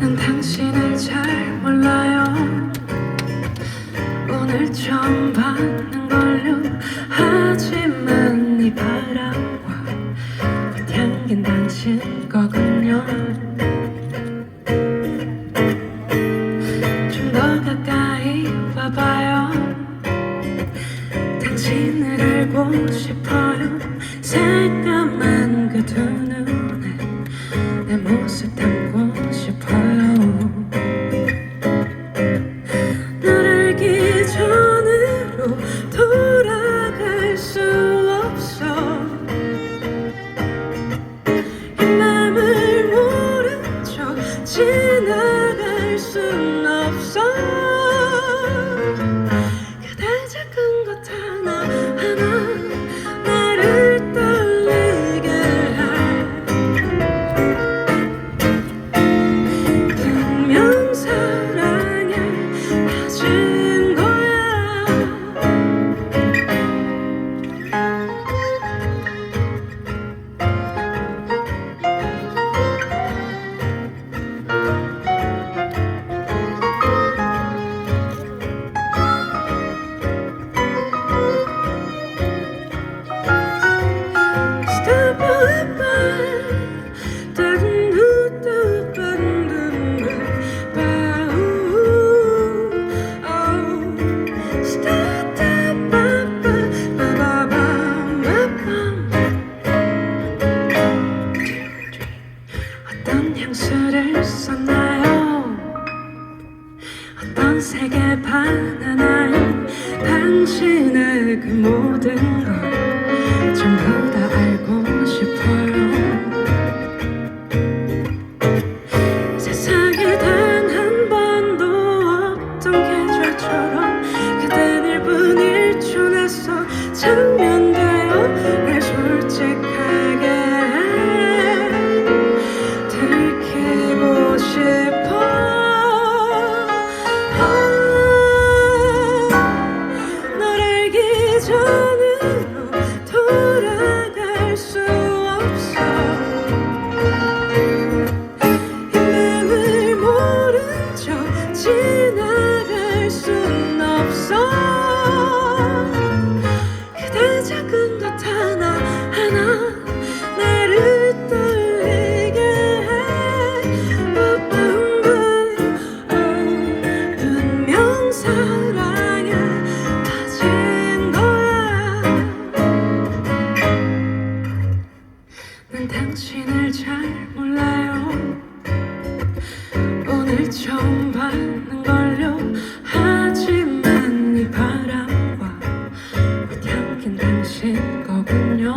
난 당신을 잘 몰라요. 오늘 처음 받는 걸요. 하지만 이 바람과 꽃향긴 당신 거군요. 좀 더 가까이 와봐요. 당신을 알고 싶어요. 새까만 sun. 색에 반하나요? 당신의 그 모든 걸 전부 다 알고 싶어요. 세상에 단 한 번도 없던 계절처럼 그댄 1분 1초 내서 장면되어 처음 받는 걸요. 하지만 이 바람과 꽃향긴 당신 거군요.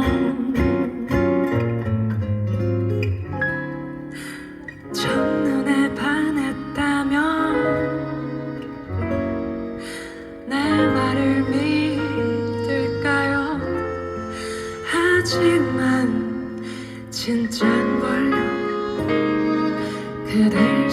첫눈에 반했다면 내 말을 믿을까요? 하지만 진짠 걸요. 그대